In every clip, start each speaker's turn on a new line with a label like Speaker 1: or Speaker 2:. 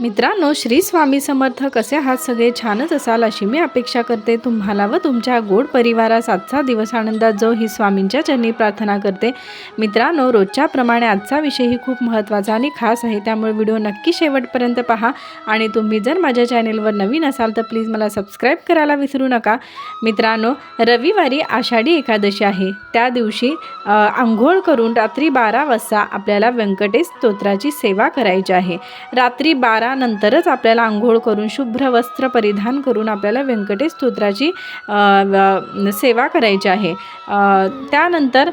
Speaker 1: मित्रांनो श्री स्वामी समर्थ कसे आहात? सगळे छानच असाल अशी मी अपेक्षा करते. तुम्हाला व तुमच्या गोड परिवारास आजचा दिवस आनंदात जो ही स्वामींच्या चरणी प्रार्थना करते. मित्रांनो रोजच्याप्रमाणे आजचा विषयही खूप महत्त्वाचा आणि खास आहे. त्यामुळे व्हिडिओ नक्की शेवटपर्यंत पहा. आणि तुम्ही जर माझ्या चॅनेलवर नवीन असाल तर प्लीज मला सबस्क्राईब करायला विसरू नका. मित्रांनो रविवारी आषाढी एकादशी आहे. त्या दिवशी आंघोळ करून रात्री बारा वाजता आपल्याला व्यंकटेश स्तोत्राची सेवा करायची आहे. रात्री बारा त्यानंतरच आपल्याला आंघोळ करून शुभ्र वस्त्र परिधान करून आपल्याला व्यंकटेश स्तोत्राची सेवा करायची आहे. त्यानंतर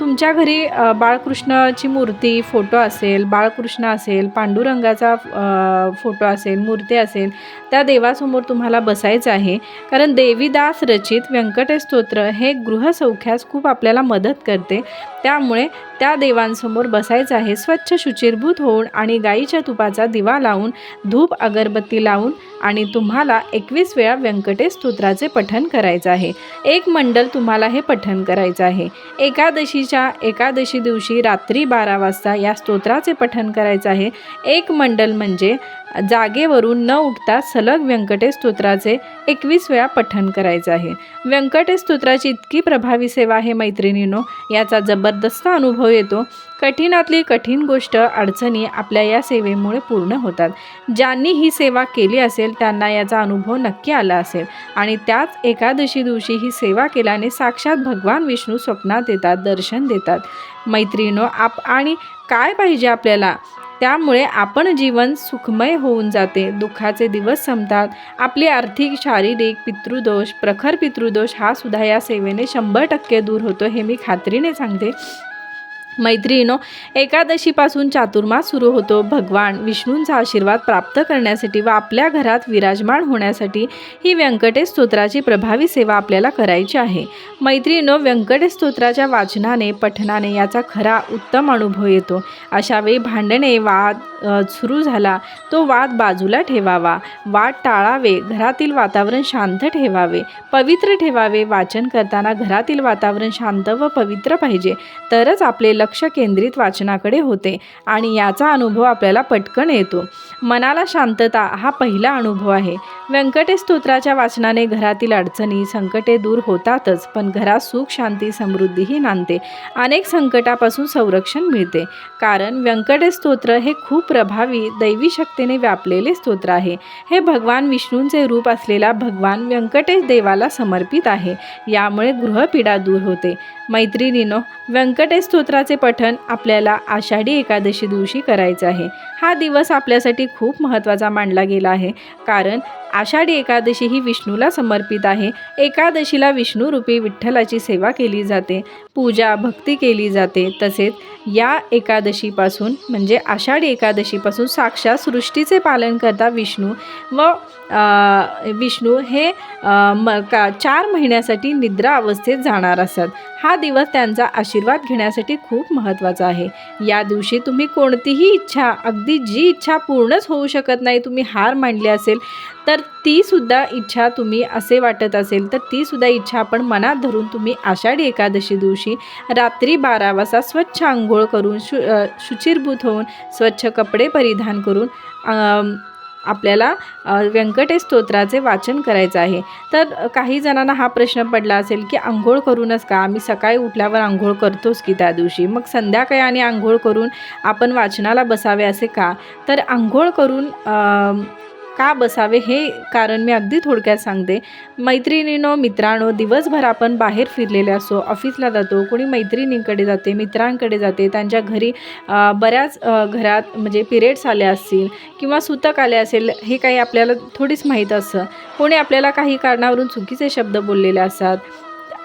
Speaker 1: तुमच्या घरी बाळकृष्णाची मूर्ती फोटो असेल बाळकृष्ण असेल पांडुरंगाचा फोटो असेल मूर्ती असेल त्या देवासमोर तुम्हाला बसायचं आहे. कारण देवीदास रचित व्यंकटेश स्तोत्र हे गृहसौख्यास खूप आपल्याला मदत करते. त्यामुळे त्या देवांसमोर बसायचं आहे. स्वच्छ शुचिरभूत होऊन आणि गाईच्या तुपाचा दिवा लावून धूप अगरबत्ती लावून आणि तुम्हाला एकवीस वेळा व्यंकटेश स्तोत्राचे पठन करायचं आहे. एक मंडल तुम्हाला हे पठन करायचं आहे. एकादशीच्या एकादशी दिवशी रात्री बारा वाजता या स्तोत्राचे पठन करायचं आहे. एक मंडल म्हणजे जागेवरून न उठता सलग व्यंकटेश स्तोत्राचे एकवीस वेळा पठण करायचं आहे. व्यंकटेश स्तोत्राची इतकी प्रभावी सेवा आहे मैत्रिणींनो याचा जबरदस्त अनुभव येतो. कठीणातली कठीण गोष्ट अडचणी आपल्या या सेवेमुळे पूर्ण होतात. ज्यांनी ही सेवा केली असेल त्यांना याचा अनुभव नक्की आला असेल. आणि त्याच एकादशी दिवशी ही सेवा केल्याने साक्षात भगवान विष्णू स्वप्नात येतात दर्शन देतात. मैत्रिणो आप आणि काय पाहिजे आपल्याला? त्यामुळे आपण जीवन सुखमय होऊन जाते. दुःखाचे दिवस संपतात. आपले आर्थिक शारीरिक पितृदोष प्रखर पितृदोष हा सुद्धा या सेवेने शंभर टक्के दूर होतो हे मी खात्रीने सांगते. मैत्रिणीनो एकादशीपासून चातुर्मास सुरू होतो. भगवान विष्णूंचा आशीर्वाद प्राप्त करण्यासाठी व आपल्या घरात विराजमान होण्यासाठी ही व्यंकटेश स्तोत्राची प्रभावी सेवा आपल्याला करायची आहे. मैत्रिणीनो व्यंकटेश स्तोत्राच्या वाचनाने पठनाने याचा खरा उत्तम अनुभव येतो. अशावेळी भांडणे वाद सुरू झाला तो वाद बाजूला ठेवावा. वाद टाळावे घरातील वातावरण शांत ठेवावे. पवित्र ठेवावे. वाचन करताना घरातील वातावरण शांत व पवित्र पाहिजे. तरच आपले लक्ष केंद्रित वाचनाकडे होते आणि याचा अनुभव आपल्याला पटकन येतो. मनाला शांतता हा पहिला अनुभव आहे. व्यंकटेश स्तोत्राच्या वाचनाने घरातील अडचणी संकटे दूर होतातच पण घरात सुख शांती समृद्धीही नांदते. अनेक संकटापासून संरक्षण मिळते. कारण व्यंकटेश स्तोत्र हे खूप प्रभावी दैवी शक्तीने व्यापलेले स्तोत्र आहे. हे भगवान विष्णूंचे रूप असलेला भगवान व्यंकटेश देवाला समर्पित आहे. यामुळे गृहपीडा दूर होते. मैत्रिणीनो व्यंकटेश स्तोत्राचे पठण आपल्याला आषाढी एकादशी दिवशी करायचं आहे. हा दिवस आपल्यासाठी खूप महत्त्वाचा मानला गेला आहे. कारण आषाढी एकादशी ही विष्णूला समर्पित आहे. एकादशीला विष्णूरूपी विठ्ठलाची सेवा केली जाते. पूजा भक्ती केली जाते. तसेच या एकादशीपासून म्हणजे आषाढी एकादशीपासून साक्षात सृष्टीचे पालन करता विष्णू व विष्णू हे म का चार महिन्यासाठी निद्रा अवस्थेत जाणार असतात हा दिवस त्यांचा आशीर्वाद घेण्यासाठी खूप महत्त्वाचा आहे. या दिवशी तुम्ही कोणतीही इच्छा अगदी जी इच्छा पूर्णच होऊ शकत नाही तुम्ही हार मांडली असेल तर ती सुद्धा इच्छा तुम्ही असे वाटत असेल तर ती सुद्धा इच्छा आपण मनात धरून तुम्ही आषाढी एकादशी दिवशी रात्री बारा वाजता स्वच्छ आंघोळ करून शु शुचिरभूत होऊन स्वच्छ कपडे परिधान करून आपल्याला व्यंकटेश स्तोत्राचे वाचन करायचं आहे. तर काही जणांना हा प्रश्न पडला असेल की आंघोळ करूनच का? आम्ही सकाळी उठल्यावर आंघोळ करतोच की त्या दिवशी? मग संध्याकाळी आणि आंघोळ करून आपण वाचनाला बसावे असे का? तर आंघोळ करून का बसावे हे कारण मी अगदी थोडक्यात सांगते. मैत्रिणीनो मित्रांनो दिवसभर आपण बाहेर फिरलेले असो ऑफिसला जातो कोणी मैत्रिणींकडे जाते मित्रांकडे जाते त्यांच्या घरी बऱ्याच घरात म्हणजे पिरियड्स आले असतील किंवा सुतक आले असेल हे काही आपल्याला थोडीच माहीत असतं. कोणी आपल्याला काही कारणावरून चुकीचे शब्द बोललेले असतात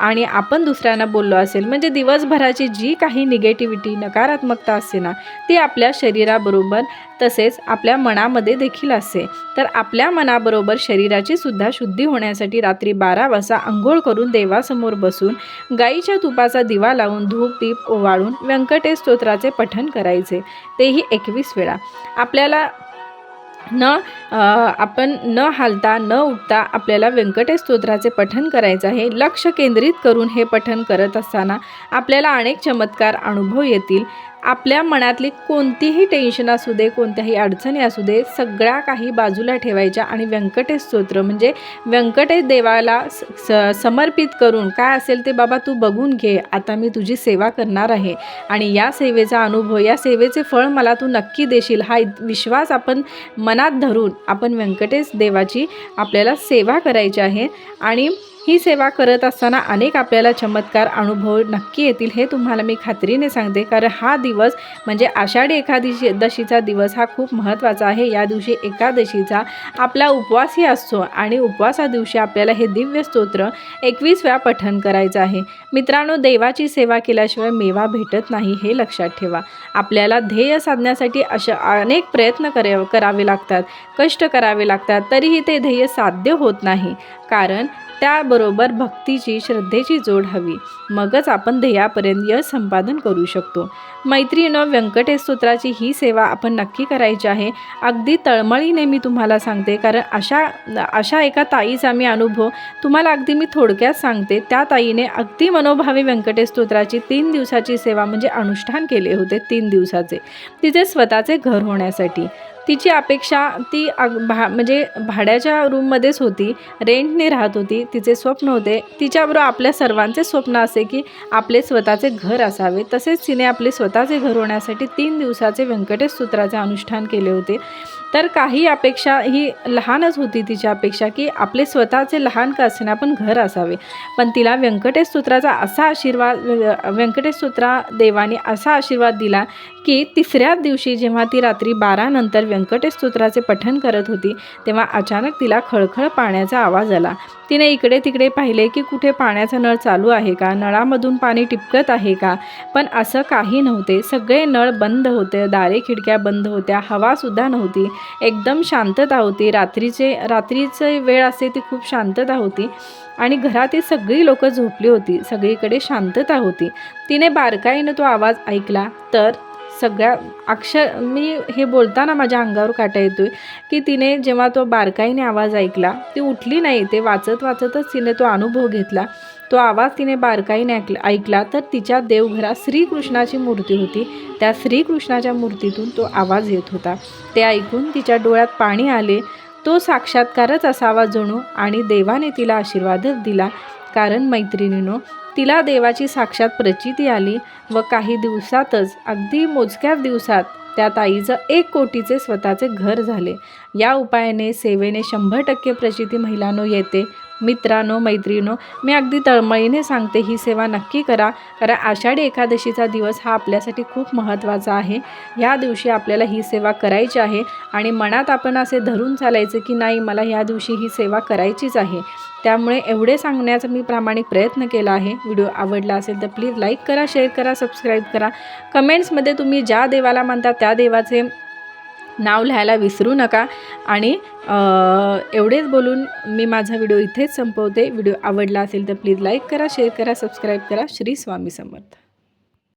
Speaker 1: आणि आपण दुसऱ्यांना बोललो असेल म्हणजे दिवसभराची जी काही निगेटिव्हिटी नकारात्मकता असते ना ती आपल्या शरीराबरोबर तसेच आपल्या मनामध्ये देखील असते. तर आपल्या मनाबरोबर शरीराची सुद्धा शुद्धी होण्यासाठी रात्री बारा वाजता आंघोळ करून देवासमोर बसून गाईच्या तुपाचा दिवा लावून धूप दीप ओवाळून व्यंकटेश स्तोत्राचे पठण करायचे. तेही एकवीस वेळा. आपल्याला न आपण न हालता न उठता आपल्याला व्यंकटेश स्तोत्राचे पठन करायचं आहे. लक्ष केंद्रित करून हे पठन करत असताना आपल्याला अनेक चमत्कार अनुभव येतील. आपल्या मनातली कोणतीही टेन्शन असू दे कोणत्याही अडचणी असू दे सगळ्या काही बाजूला ठेवायच्या आणि व्यंकटेश स्तोत्र म्हणजे व्यंकटेश देवाला स स- समर्पित करून काय असेल ते बाबा तू बघून घे आता मी तुझी सेवा करणार आहे. आणि या सेवेचा अनुभव या सेवेचे फळ मला तू नक्की देशील. हा इत- विश्वास आपण मनात धरून आपण व्यंकटेश देवाची आपल्याला सेवा करायची आहे. आणि ही सेवा करत असताना अनेक आपल्याला चमत्कार अनुभव नक्की येतील हे तुम्हाला मी खात्रीने सांगते. कारण हा दिवस म्हणजे आषाढी एकादशी दशीचा दिवस हा खूप महत्त्वाचा आहे. या दिवशी एकादशीचा आपला उपवासही असतो आणि उपवासा दिवशी आपल्याला हे दिव्य स्तोत्र एकवीस वेळा पठण करायचं आहे. मित्रांनो देवाची सेवा केल्याशिवाय मेवा भेटत नाही हे लक्षात ठेवा. आपल्याला ध्येय साधण्यासाठी अशा अनेक प्रयत्न करे करावे लागतात कष्ट करावे लागतात तरीही ते ध्येय साध्य होत नाही. कारण त्याबरोबर भक्तीची श्रद्धेची जोड हवी. मगच आपण ध्येयापर्यंत यश संपादन करू शकतो. मैत्रीनं व्यंकटेश स्तोत्राची ही सेवा आपण नक्की करायची आहे. अगदी तळमळीने मी तुम्हाला सांगते कारण अशा अशा एका ताईचा मी अनुभव तुम्हाला अगदी मी थोडक्यात सांगते. त्या ताईने अगदी मनोभावे व्यंकटेश स्तोत्राची तीन दिवसाची सेवा म्हणजे अनुष्ठान केले होते तीन दिवसाचे. तिचे स्वतःचे घर होण्यासाठी. तिची अपेक्षा ती अग भा म्हणजे भाड्याच्या रूममध्येच होती. रेंटने राहत होती. तिचे स्वप्न होते. तिच्याबरोबर आपल्या सर्वांचे स्वप्न असे की आपले स्वतःचे घर असावे. तसेच तिने आपले स्वतःचे घर होण्यासाठी तीन दिवसाचे व्यंकटेश सूत्राचे अनुष्ठान केले होते. तर काही अपेक्षा ही लहानच होती तिच्या अपेक्षा की आपले स्वतःचे लहान का असेना पण घर असावे. पण तिला व्यंकटेश सूत्राचा असा आशीर्वाद व्यंकटेश सूत्रा देवाने असा आशीर्वाद दिला की तिसऱ्याच दिवशी जेव्हा ती रात्री बारानंतर व्यंकटेश सूत्राचे पठण करत होती तेव्हा अचानक तिला खळखळ पाण्याचा आवाज आला. तिने इकडे तिकडे पाहिले की कुठे पाण्याचा नळ चालू आहे का? नळामधून पाणी टिपकत आहे का? पण असं काही नव्हते. सगळे नळ बंद होते दारे खिडक्या बंद होत्या हवासुद्धा नव्हती. एकदम शांतता होती. रात्रीचे रात्रीचे वेळ असे ती खूप शांतता होती. आणि घरातील सगळी लोकं झोपली होती. सगळीकडे शांतता होती. तिने बारकाईनं तो आवाज ऐकला तर सगळ्या अक्षर मी हे बोलताना माझ्या अंगावर काटा येतोय की तिने जेव्हा तो बारकाईने आवाज ऐकला ती उठली नाही. ते वाचत वाचतच तिने तो अनुभव घेतला. तो आवाज तिने बारकाईने ऐकला ऐकला तर तिच्या देवघरात श्रीकृष्णाची मूर्ती होती. त्या श्रीकृष्णाच्या मूर्तीतून तो आवाज येत होता. ते ऐकून तिच्या डोळ्यात पाणी आले. तो साक्षात्कारच असावा जणू आणि देवाने तिला आशीर्वादच दिला. कारण मैत्रिणीनो तिला देवाची साक्षात प्रचिती आली व काही दिवसातच अगदी मोजक्याच दिवसात त्या ताईचं एक कोटीचे स्वतःचे घर झाले. या उपायाने सेवेने शंभर टक्के प्रचिती महिलांनो येते. मित्रांनो मैत्रिणो मी अगदी तळमळीने सांगते ही सेवा नक्की करा. कारण आषाढी एकादशीचा दिवस हा आपल्यासाठी खूप महत्त्वाचा आहे. ह्या दिवशी आपल्याला ही सेवा करायची आहे आणि मनात आपण असे धरून चालायचं की नाही मला ह्या दिवशी ही सेवा करायचीच आहे. त्यामुळे एवढे सांगण्याचा मी प्रामाणिक प्रयत्न केला आहे. व्हिडिओ आवडला असेल तर प्लीज लाईक करा शेअर करा सबस्क्राईब करा. कमेंट्समध्ये तुम्ही ज्या देवाला मानता त्या देवाचे नाव लिहायला विसरू नका. आणि एवढेच बोलून मी माझा व्हिडिओ इथेच संपवते. व्हिडिओ आवडला असेल तर प्लीज लाईक करा शेअर करा सबस्क्राईब करा. श्री स्वामी समर्थ.